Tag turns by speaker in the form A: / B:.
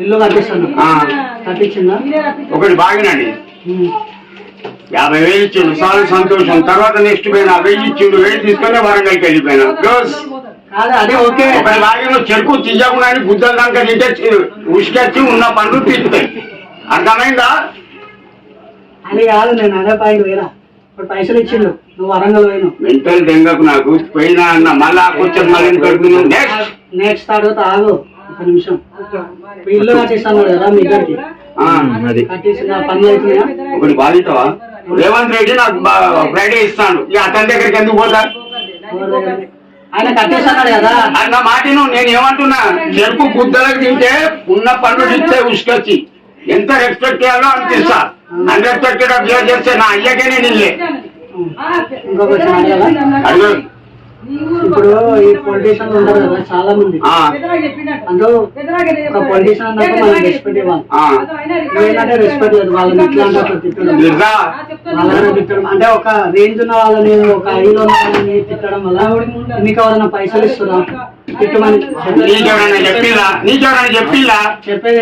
A: ఇల్లు
B: ఒకటి బాగినండి. యాభై వేలు ఇచ్చిండు. చాలా సంతోషం. తర్వాత నెక్స్ట్ పోయినా వెయ్యి ఇచ్చిండు. వెయ్యి తీసుకొని వరంగల్కి వెళ్ళిపోయినా. క్లోజ్
A: కాదు అదే ఓకే.
B: ఒకటి బాగిన చెరుకు తీయకుండా గుద్దల దాకా తింటే ఉసుకొచ్చి ఉన్న పనులు తీస్తాయి. అర్థమైందా?
A: అది కాదు నేను అదే పాయింట్ వేరా ఇప్పుడు పైసలు ఇచ్చిండు. నువ్వు వరంగల్ పోయినావు.
B: మెంటల్ దెంగకు నాకు. పోయినా అన్న మళ్ళా కొంచెం మళ్ళీ నెక్స్ట్
A: నెక్స్ట్ తర్వాత ఆగు. ఒక నిమిషం. ఇల్లు కట్టిస్తాను కదా మీ ఇద్దరికి?
B: అది.
A: పనులు అవుతున్నాయా
B: ఒకటి బాధితవా? రేవంత్ రెడ్డి నాకు బా- ఫ్రైడే ఇస్తాను ఇక అతని దగ్గరికి ఎందుకు పోతా?
A: ఆయన కట్టేస్తున్నాడు కదా.
B: అన్న మాటను నేను ఏమంటున్నా? చెరుకు గుద్దలకు తింటే ఉన్న పనులు ఇస్తే ఉసుకొచ్చి. ఎంత రెస్పెక్ట్ చేయాలో అనిపిస్తా. అన్రెస్పెక్టెడ్ బిహేవ్ చేస్తే నా అయ్యకే నేను ఇల్లే.
A: ఇంకొకటి అడగాలా? ఇప్పుడు ఈ పొలిటీషియన్ ఉంటారు కదా చాలా మంది అందులో ఒక పొలిటీషియన్ అన్నప్పుడు మనం రెస్పెక్ట్ ఇవ్వాలి. ఏంటంటే రెస్పెక్ట్ లేదు వాళ్ళని ఇట్లా అంటే అట్లా తిట్టడం
B: బిర్రా
A: వాళ్ళని తిట్టడం. అంటే ఒక రేంజ్ ఉన్న వాళ్ళని ఒక ఐదు ఉన్న వాళ్ళని తిట్టడం వల్ల మీకు ఎవరైనా పైసలు ఇస్తున్నా? తిట్టమని చెప్పేది